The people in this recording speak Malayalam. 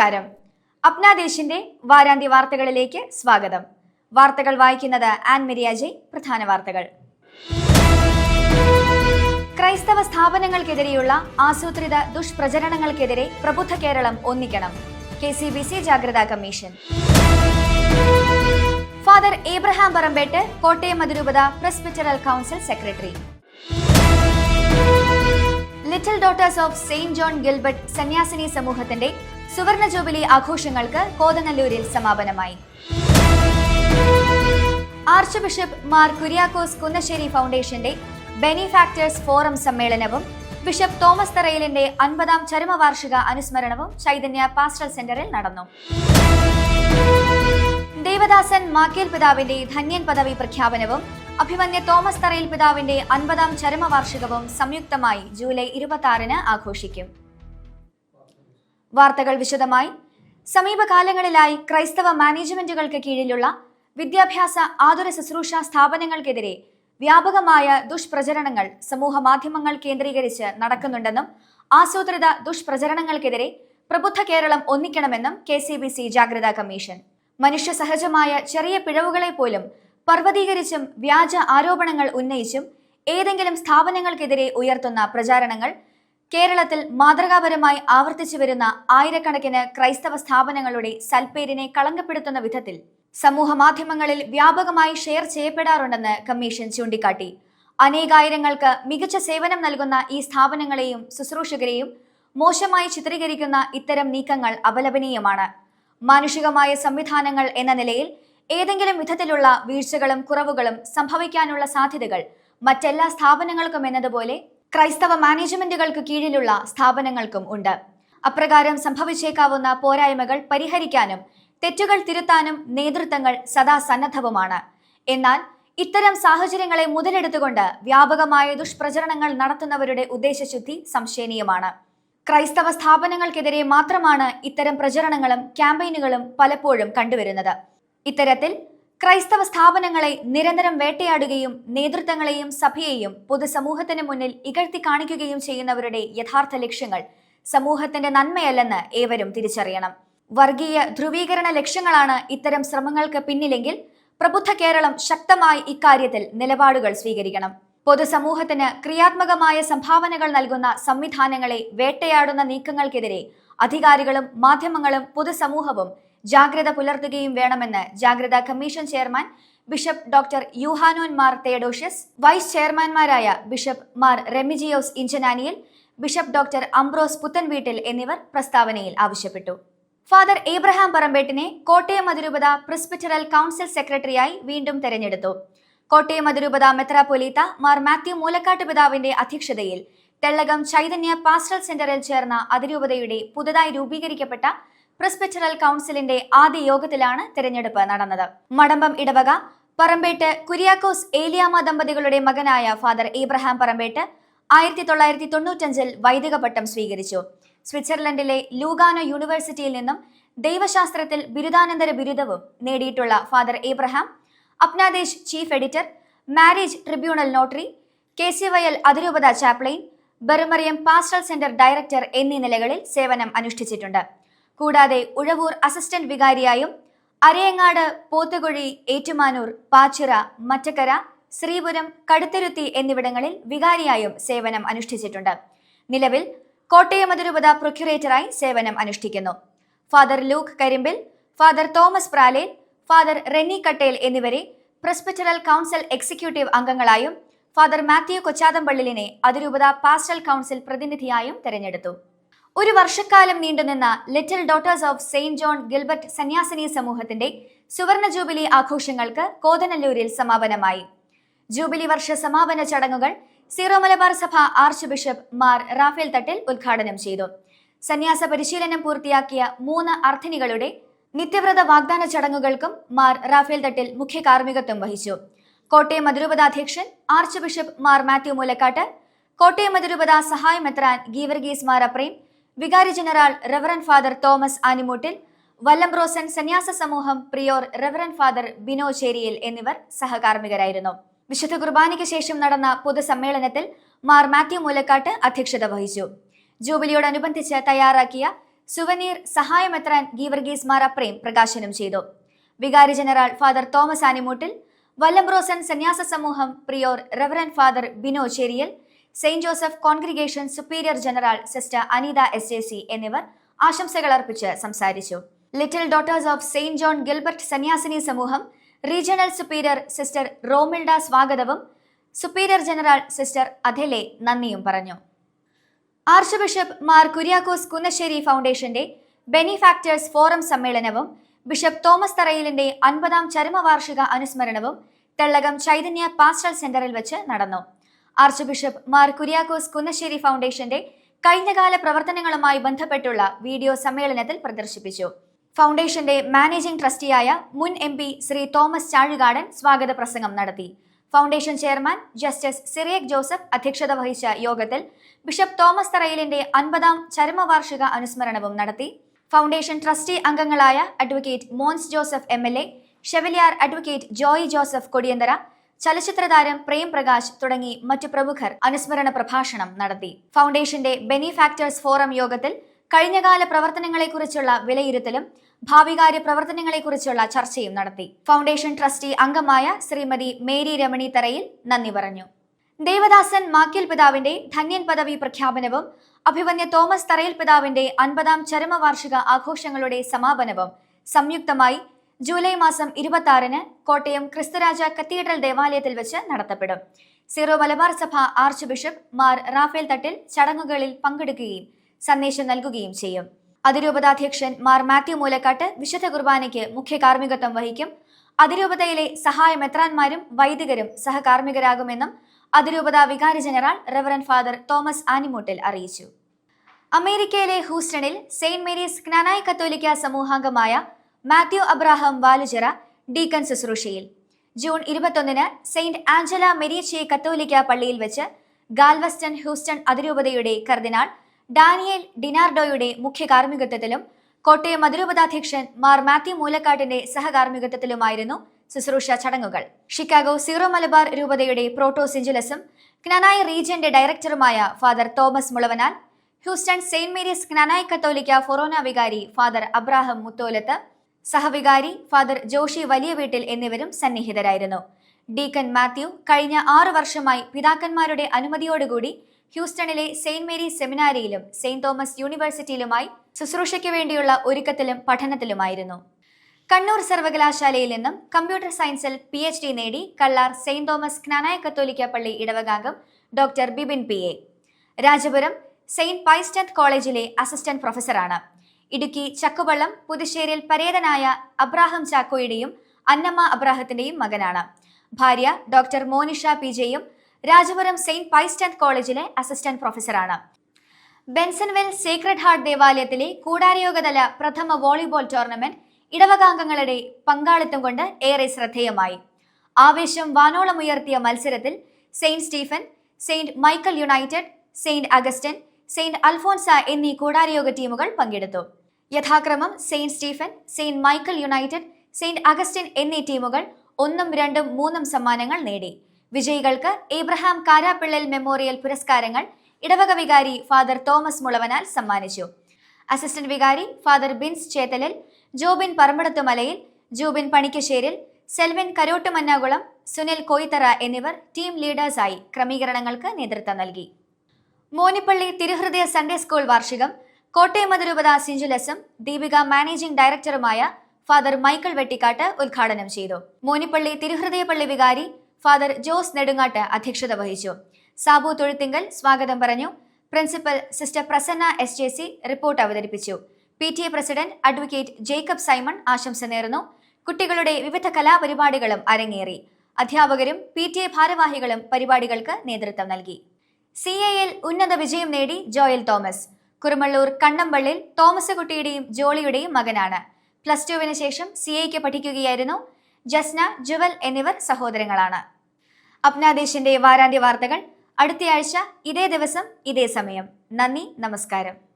നമസ്കാരം. അപ്നാദേശിന്റെ വാരാന്ത്യ വാർത്തകളിലേക്ക് സ്വാഗതം. വാർത്തകൾ വായിക്കുന്നത് ആൻ മെരിയാജി പ്രധാന വാർത്തകൾ. ക്രൈസ്തവ സ്ഥാപനങ്ങൾക്കെതിരെയുള്ള ആസൂത്രിത ദുഷ്പ്രചരണങ്ങൾക്കെതിരെ പ്രബുദ്ധ കേരളം ഒന്നിക്കണം. കെ സി ബി സി ജാഗ്രതാ commission. Father Abraham Parambettu Kottayam അതിരൂപത presbyteral council secretary. Little Daughters of Saint John Gilbert സന്യാസിനി സമൂഹത്തിന്റെ സുവർണ ജൂബിലി ആഘോഷങ്ങൾക്ക് കോതനല്ലൂരിൽ സമാപനമായി. ആർച്ച് ബിഷപ്പ് മാർ കുര്യാക്കോസ് കുന്നശ്ശേരി ഫൗണ്ടേഷന്റെ ബെനിഫാക്ടേഴ്സ് ഫോറം സമ്മേളനവും ബിഷപ്പ് തോമസ് തറയിലിന്റെ അൻപതാം ചരമവാർഷിക അനുസ്മരണവും ചൈതന്യ പാസ്റ്റൽ സെന്ററിൽ നടന്നു. ദേവദാസൻ മാക്കേൽ പിതാവിന്റെ ധന്യൻ പദവി പ്രഖ്യാപനവും അഭിമന്യ തോമസ് തറയിൽ പിതാവിന്റെ അൻപതാം ചരമവാർഷികവും സംയുക്തമായി ജൂലൈ ഇരുപത്തി ആറിന് ആഘോഷിക്കും. വാർത്തകൾ വിശദമായി. സമീപകാലങ്ങളിലായി ക്രൈസ്തവ മാനേജ്മെന്റുകൾക്ക് കീഴിലുള്ള വിദ്യാഭ്യാസ ആതുര ശുശ്രൂഷ സ്ഥാപനങ്ങൾക്കെതിരെ വ്യാപകമായ ദുഷ്പ്രചരണങ്ങൾ സമൂഹ മാധ്യമങ്ങൾ കേന്ദ്രീകരിച്ച് നടക്കുന്നുണ്ടെന്നും ആസൂത്രിത ദുഷ്പ്രചരണങ്ങൾക്കെതിരെ പ്രബുദ്ധ കേരളം ഒന്നിക്കണമെന്നും കെ സി ബി സി ജാഗ്രതാ കമ്മീഷൻ. മനുഷ്യ സഹജമായ ചെറിയ പിഴവുകളെ പോലും പർവതീകരിച്ചും വ്യാജ ആരോപണങ്ങൾ ഉന്നയിച്ചും ഏതെങ്കിലും സ്ഥാപനങ്ങൾക്കെതിരെ ഉയർത്തുന്ന പ്രചാരണങ്ങൾ കേരളത്തിൽ മാതൃകാപരമായി ആവർത്തിച്ചു വരുന്ന ആയിരക്കണക്കിന് ക്രൈസ്തവ സ്ഥാപനങ്ങളുടെ സൽപ്പേരിനെ കളങ്കപ്പെടുത്തുന്ന വിധത്തിൽ സമൂഹ മാധ്യമങ്ങളിൽ വ്യാപകമായി ഷെയർ ചെയ്യപ്പെടാറുണ്ടെന്ന് കമ്മീഷൻ ചൂണ്ടിക്കാട്ടി. അനേകായിരങ്ങൾക്ക് മികച്ച സേവനം നൽകുന്ന ഈ സ്ഥാപനങ്ങളെയും ശുശ്രൂഷകരെയും മോശമായി ചിത്രീകരിക്കുന്ന ഇത്തരം നീക്കങ്ങൾ അപലപനീയമാണ്. മാനുഷികമായ സംവിധാനങ്ങൾ എന്ന നിലയിൽ ഏതെങ്കിലും വിധത്തിലുള്ള വീഴ്ചകളും കുറവുകളും സംഭവിക്കാനുള്ള സാധ്യതകൾ മറ്റെല്ലാ സ്ഥാപനങ്ങൾക്കും എന്നതുപോലെ ക്രൈസ്തവ മാനേജ്മെന്റുകൾക്ക് കീഴിലുള്ള സ്ഥാപനങ്ങൾക്കും ഉണ്ട്. അപ്രകാരം സംഭവിച്ചേക്കാവുന്ന പോരായ്മകൾ പരിഹരിക്കാനും തെറ്റുകൾ തിരുത്താനും നേതൃത്വങ്ങൾ സദാ സന്നദ്ധവുമാണ്. എന്നാൽ ഇത്തരം സാഹചര്യങ്ങളെ മുതലെടുത്തുകൊണ്ട് വ്യാപകമായ ദുഷ്പ്രചരണങ്ങൾ നടത്തുന്നവരുടെ ഉദ്ദേശശുദ്ധി സംശയനീയമാണ്. ക്രൈസ്തവ സ്ഥാപനങ്ങൾക്കെതിരെ മാത്രമാണ് ഇത്തരം പ്രചരണങ്ങളും ക്യാമ്പയിനുകളും പലപ്പോഴും കണ്ടുവരുന്നത്. ഇത്തരത്തിൽ ക്രൈസ്തവ സ്ഥാപനങ്ങളെ നിരന്തരം വേട്ടയാടുകയും നേതൃത്വങ്ങളെയും സഭയെയും പൊതുസമൂഹത്തിന് മുന്നിൽ ഇകഴ്ത്തി കാണിക്കുകയും ചെയ്യുന്നവരുടെ യഥാർത്ഥ ലക്ഷ്യങ്ങൾ സമൂഹത്തിന്റെ നന്മയല്ലെന്ന് ഏവരും തിരിച്ചറിയണം. വർഗീയ ധ്രുവീകരണ ലക്ഷ്യങ്ങളാണ് ഇത്തരം ശ്രമങ്ങൾക്ക് പിന്നിലെങ്കിൽ പ്രബുദ്ധ കേരളം ശക്തമായി ഇക്കാര്യത്തിൽ നിലപാടുകൾ സ്വീകരിക്കണം. പൊതുസമൂഹത്തിന് ക്രിയാത്മകമായ സംഭാവനകൾ നൽകുന്ന സംവിധാനങ്ങളെ വേട്ടയാടുന്ന നീക്കങ്ങൾക്കെതിരെ അധികാരികളും മാധ്യമങ്ങളും പൊതുസമൂഹവും ജാഗ്രത പുലർത്തുകയും വേണമെന്ന് ജാഗ്രതാ commission chairman bishop doctor Yuhanon Mar Theodosius vice ചെയർമാൻമാരായ bishop Mar Remigiose Inchananiyil bishop doctor Ambrose Puthenveettil എന്നിവർ പ്രസ്താവനയിൽ ആവശ്യപ്പെട്ടു. ഫാദർ ഏബ്രഹാം പറമ്പേട്ടിനെ കോട്ടയം അതിരൂപത പ്രിസ്പിറ്ററൽ കൗൺസിൽ സെക്രട്ടറിയായി വീണ്ടും തെരഞ്ഞെടുത്തു. കോട്ടയം അതിരൂപത മെത്രാപൊലീത്ത മാർ മാത്യു മൂലക്കാട്ട് പിതാവിന്റെ അധ്യക്ഷതയിൽ തെള്ളകം ചൈതന്യ പാസ്റ്റൽ സെന്ററിൽ ചേർന്ന അതിരൂപതയുടെ പുതുതായി രൂപീകരിക്കപ്പെട്ട പ്രിസ്പിറ്ററൽ കൗൺസിലിന്റെ ആദ്യ യോഗത്തിലാണ് തെരഞ്ഞെടുപ്പ് നടന്നത്. മടമ്പം ഇടവക പറമ്പേട്ട് കുര്യാക്കോസ് ഏലിയാമ ദമ്പതികളുടെ മകനായ ഫാദർ ഏബ്രഹാം പറമ്പേട്ട് ആയിരത്തി തൊള്ളായിരത്തി തൊണ്ണൂറ്റഞ്ചിൽ വൈദിക പട്ടം സ്വീകരിച്ചു. സ്വിറ്റ്സർലൻഡിലെ ലൂഗാനോ യൂണിവേഴ്സിറ്റിയിൽ നിന്നും ദൈവശാസ്ത്രത്തിൽ ബിരുദാനന്തര ബിരുദവും നേടിയിട്ടുള്ള father Abraham Apnades chief editor marriage tribunal notary K C Y L അതിരൂപത ചാപ്ലൈൻ ബെറുമറിയം പാസ്റ്റൽ സെന്റർ ഡയറക്ടർ എന്നീ നിലകളിൽ സേവനം അനുഷ്ഠിച്ചിട്ടുണ്ട്. കൂടാതെ ഉഴവൂർ അസിസ്റ്റന്റ് വികാരിയായും അരയങ്ങാട് പോത്തുകുഴി ഏറ്റുമാനൂർ പാച്ചിറ മറ്റക്കര ശ്രീപുരം കടുത്തുരുത്തി എന്നിവിടങ്ങളിൽ വികാരിയായും സേവനം അനുഷ്ഠിച്ചിട്ടുണ്ട്. നിലവിൽ കോട്ടയം അതിരൂപത പ്രൊക്യുറേറ്ററായി സേവനം അനുഷ്ഠിക്കുന്നു. Father Luke Karimbil father Thomas Pralel father Renny Kattel എന്നിവരെ പ്രസ്പിറ്ററൽ കൗൺസിൽ എക്സിക്യൂട്ടീവ് അംഗങ്ങളായും ഫാദർ മാത്യു കൊച്ചാതമ്പള്ളിലിനെ അതിരൂപത പാസ്റ്റൽ കൗൺസിൽ പ്രതിനിധിയായും തെരഞ്ഞെടുത്തു. ഒരു വർഷക്കാലം നീണ്ടുനിന്ന little daughters of saint John Gilbert സന്യാസിനി സമൂഹത്തിന്റെ സുവർണ ജൂബിലി ആഘോഷങ്ങൾക്ക് കോതനല്ലൂരിൽ സമാപനമായി. ജൂബിലി വർഷ സമാപന ചടങ്ങുകൾ സീറോ മലബാർ സഭ archbishop Mar Rafale Thattil ഉദ്ഘാടനം ചെയ്തു. സന്യാസ പരിശീലനം പൂർത്തിയാക്കിയ മൂന്ന് അർത്ഥിനികളുടെ നിത്യവ്രത വാഗ്ദാന ചടങ്ങുകൾക്കും മാർ റാഫേൽ തട്ടിൽ മുഖ്യ കാർമ്മികത്വം വഹിച്ചു. കോട്ടയം അതിരൂപതാധ്യക്ഷൻ ആർച്ച് ബിഷപ്പ് മാർ മാത്യു മൂലക്കാട്ട് കോട്ടയം അതിരൂപത സഹായ മെത്രാൻ ഗീവർഗീസ് മാർ അപ്രേം വികാരി general reverend father Thomas Animoottil Vallombrosan സന്യാസ സമൂഹം prior reverend father Bino Cheriyil എന്നിവർ സഹകാർമ്മികരായിരുന്നു. വിശുദ്ധ കുർബാനയ്ക്ക് ശേഷം നടന്ന പൊതുസമ്മേളനത്തിൽ മാർ മാത്യു മൂലക്കാട്ട് അധ്യക്ഷത വഹിച്ചു. ജൂബിലിയോടനുബന്ധിച്ച് തയ്യാറാക്കിയ സുവനീർ സഹായമെത്രാൻ ഗീവർഗീസ് മാർ അപ്രേം പ്രകാശനം ചെയ്തു. വികാരി general father Thomas Animoottil Vallombrosan സന്യാസ സമൂഹം prior reverend father Bino Cheriyal Saint Joseph congregation superior general sister Anitha S J C എന്നിവർ ആശംസകൾ അർപ്പിച്ച് സംസാരിച്ചു. Little Daughters of Saint John Gilbert സന്യാസിനി സമൂഹം റീജിയണൽ സുപ്പീരിയർ സിസ്റ്റർ റോമിൽഡ സ്വാഗതവും സുപ്പീരിയർ ജനറൽ സിസ്റ്റർ അഥലെ നന്ദിയും പറഞ്ഞു. ആർച്ച് ബിഷപ്പ് മാർ കുര്യാക്കോസ് കുന്നശ്ശേരി ഫൗണ്ടേഷന്റെ ബെനിഫാക്ടേഴ്സ് ഫോറം സമ്മേളനവും ബിഷപ്പ് തോമസ് തറയിലിന്റെ അൻപതാം ചരമവാർഷിക അനുസ്മരണവും തെള്ളകം ചൈതന്യ പാസ്റ്റൽ സെന്ററിൽ വെച്ച് നടന്നു. ആർച്ച് ബിഷപ്പ് മാർ കുര്യാക്കോസ് കുന്നശ്ശേരി ഫൗണ്ടേഷന്റെ കഴിഞ്ഞകാല പ്രവർത്തനങ്ങളുമായി ബന്ധപ്പെട്ടുള്ള വീഡിയോ സമ്മേളനത്തിൽ പ്രദർശിപ്പിച്ചു. ഫൗണ്ടേഷന്റെ മാനേജിംഗ് ട്രസ്റ്റിയായ മുൻ M P Shri Thomas Chazhikadan സ്വാഗത പ്രസംഗം നടത്തി. Foundation chairman justice Cyriac Joseph അധ്യക്ഷത വഹിച്ച യോഗത്തിൽ ബിഷപ്പ് തോമസ് തറയിലിന്റെ അൻപതാം ചരമവാർഷിക അനുസ്മരണവും നടത്തി. ഫൗണ്ടേഷൻ ട്രസ്റ്റി അംഗങ്ങളായ advocate Mons Joseph M L A chevalier advocate Joy Joseph Kodiyanthara ചലച്ചിത്ര താരം പ്രേം പ്രകാശ് തുടങ്ങി മറ്റു പ്രമുഖർ അനുസ്മരണ പ്രഭാഷണം നടത്തി. ഫൗണ്ടേഷന്റെ ബെനിഫാക്ടേഴ്സ് ഫോറം യോഗത്തിൽ കഴിഞ്ഞകാല പ്രവർത്തനങ്ങളെക്കുറിച്ചുള്ള വിലയിരുത്തലും ഭാവികാര്യ പ്രവർത്തനങ്ങളെക്കുറിച്ചുള്ള ചർച്ചയും നടത്തി. ഫൗണ്ടേഷൻ ട്രസ്റ്റി അംഗമായ ശ്രീമതി മേരി രമണി തറയിൽ നന്ദി പറഞ്ഞു. ദേവദാസൻ മാക്കിൽ പിതാവിന്റെ ധന്യൻ പദവി പ്രഖ്യാപനവും അഭിവന്യ തോമസ് തറയിൽ പിതാവിന്റെ അൻപതാം ചരമവാർഷിക ആഘോഷങ്ങളുടെ സമാപനവും സംയുക്തമായി ജൂലൈ മാസം ഇരുപത്തി ആറിന് കോട്ടയം ക്രിസ്തുരാജ കത്തീഡ്രൽ ദേവാലയത്തിൽ വെച്ച് നടത്തപ്പെടും. സീറോ മലബാർ സഭ archbishop Mar Rafale Thattil ചടങ്ങുകളിൽ പങ്കെടുക്കുകയും സന്ദേശം നൽകുകയും ചെയ്യും. അതിരൂപതാധ്യക്ഷൻ മാർ മാത്യു മൂലക്കാട്ട് വിശുദ്ധ കുർബാനയ്ക്ക് മുഖ്യ കാർമ്മികത്വം വഹിക്കും. അതിരൂപതയിലെ സഹായ മെത്രാന്മാരും വൈദികരും സഹകാർമ്മികരാകുമെന്നും അതിരൂപത വികാരി general reverend father Thomas Animoottil അറിയിച്ചു. അമേരിക്കയിലെ ഹൂസ്റ്റണിൽ സെയിന്റ് മേരീസ് ക്നാനായ കത്തോലിക്ക സമൂഹാംഗമായ മാത്യു അബ്രാഹാം വാലുചിറ ഡീക്കൻ ശുശ്രൂഷയിൽ. ജൂൺ ഇരുപത്തൊന്നിന് സെയിന്റ് ആഞ്ചല മെരീച്ചി കത്തോലിക്ക പള്ളിയിൽ വെച്ച് ഗാൽവസ്റ്റൺ ഹ്യൂസ്റ്റൺ അതിരൂപതയുടെ കർദിനാൾ ഡാനിയേൽ ഡിനാർഡോയുടെ മുഖ്യ കാർമ്മികത്വത്തിലും കോട്ടയം അതിരൂപതാധ്യക്ഷൻ മാർ മാത്യു മൂലക്കാട്ടിന്റെ സഹകാർമ്മികത്വത്തിലുമായിരുന്നു ശുശ്രൂഷ ചടങ്ങുകൾ. ഷിക്കാഗോ സീറോ മലബാർ രൂപതയുടെ പ്രോട്ടോ സിഞ്ചുലസും ക്നാനായ റീജിയന്റെ ഡയറക്ടറുമായ father Thomas Mulavanal Houston Saint Mary's Knanaya Catholic forane വികാരി ഫാദർ അബ്രാഹം മുത്തോലത്ത് സഹവികാരി ഫാദർ ജോഷി വലിയ വീട്ടിൽ എന്നിവരും സന്നിഹിതരായിരുന്നു. ഡീക്കൻ മാത്യു കഴിഞ്ഞ ആറു വർഷമായി പിതാക്കന്മാരുടെ അനുമതിയോടുകൂടി ഹ്യൂസ്റ്റണിലെ സെയിന്റ് മേരി സെമിനാരിയിലും സെയിന്റ് തോമസ് യൂണിവേഴ്സിറ്റിയിലുമായി ശുശ്രൂഷയ്ക്ക് വേണ്ടിയുള്ള ഒരുക്കത്തിലും പഠനത്തിലുമായിരുന്നു. കണ്ണൂർ സർവകലാശാലയിൽ നിന്നും കമ്പ്യൂട്ടർ സയൻസിൽ പി എച്ച് ഡി നേടി Kallar Saint Thomas Knanaya Catholic പള്ളി ഇടവകാംഗം doctor Bibin P A. Rajapuram Saint Pius tenth കോളേജിലെ അസിസ്റ്റന്റ് പ്രൊഫസറാണ്. ഇടുക്കി ചക്കുവള്ളം പുതുശ്ശേരിയിൽ പരേതനായ അബ്രാഹം ചാക്കോയുടെയും അന്നമ്മ അബ്രാഹത്തിന്റെയും മകനാണ്. ഭാര്യ ഡോക്ടർ മോനിഷ പി ജെയും രാജപുരം സെയിന്റ് പൈസ്റ്റന്റ് കോളേജിലെ അസിസ്റ്റന്റ് പ്രൊഫസറാണ്. ബെൻസൺവെൽ സീക്രട്ട് ഹാർട്ട് ദേവാലയത്തിലെ കൂടാരയോഗതല പ്രഥമ വോളിബോൾ ടൂർണമെന്റ് ഇടവകാംഗങ്ങളുടെ പങ്കാളിത്തം കൊണ്ട് ഏറെ ശ്രദ്ധേയമായി. ആവേശം വാനോളമുയർത്തിയ മത്സരത്തിൽ Saint Stephen Saint Michael United Saint Augustine Saint Alphonsa എന്നീ കൂടാരയോഗ ടീമുകൾ പങ്കെടുത്തു. യഥാക്രമം Saint Stephen Saint Michael United Saint Augustine എന്നീ ടീമുകൾ ഒന്നും രണ്ടും മൂന്നും സമ്മാനങ്ങൾ നേടി. വിജയികൾക്ക് ഏബ്രഹാം കാരാപ്പിള്ളൽ മെമ്മോറിയൽ പുരസ്കാരങ്ങൾ ഇടവക വികാരി ഫാദർ തോമസ് മുളവനാൽ സമ്മാനിച്ചു. അസിസ്റ്റന്റ് വികാരി ഫാദർ ബിൻസ് ചേത്തലിൽ ജോബിൻ പറമ്പടത്തുമലയിൽ ജൂബിൻ പണിക്കശ്ശേരിൽ സെൽവിൻ കരോട്ടുമന്നാകുളം സുനിൽ കൊയ്ത്തറ എന്നിവർ ടീം ലീഡേഴ്സായി ക്രമീകരണങ്ങൾക്ക് നേതൃത്വം നൽകി. മോനിപ്പള്ളി തിരുഹൃദയ സൺഡേ സ്കൂൾ വാർഷികം കോട്ടയം അതിരൂപത സിഞ്ചുലസും ദീപിക മാനേജിംഗ് ഡയറക്ടറുമായ ഫാദർ മൈക്കിൾ വെട്ടിക്കാട്ട് ഉദ്ഘാടനം ചെയ്തു. മോനിപ്പള്ളി തിരുഹൃദയപ്പള്ളി വികാരി ഫാദർ ജോസ് നെടുങ്ങാട്ട് അധ്യക്ഷത വഹിച്ചു. സാബു തൊഴുത്തിങ്കൽ സ്വാഗതം പറഞ്ഞു. Principal sister Prasanna S J C report അവതരിപ്പിച്ചു. P T A president advocate Jacob Simon ആശംസ നേർന്നു. കുട്ടികളുടെ വിവിധ കലാപരിപാടികളും അരങ്ങേറി. അധ്യാപകരും പി ടി എ ഭാരവാഹികളും പരിപാടികൾക്ക് നേതൃത്വം നൽകി. സി ഉന്നത വിജയം നേടി Joel Thomas. Kurumalloor Kannampallil Thomas കുട്ടിയുടെയും ജോളിയുടെയും മകനാണ്. പ്ലസ് ടുവിന് ശേഷം സി എക്ക് പഠിക്കുകയായിരുന്നു ജസ്ന ജുവൽ എന്നിവർ സഹോദരങ്ങളാണ്. അപ്നാദേശിന്റെ വാരാന്ത്യ വാർത്തകൾ അടുത്തയാഴ്ച ഇതേ ദിവസം ഇതേ സമയം. നന്ദി നമസ്കാരം.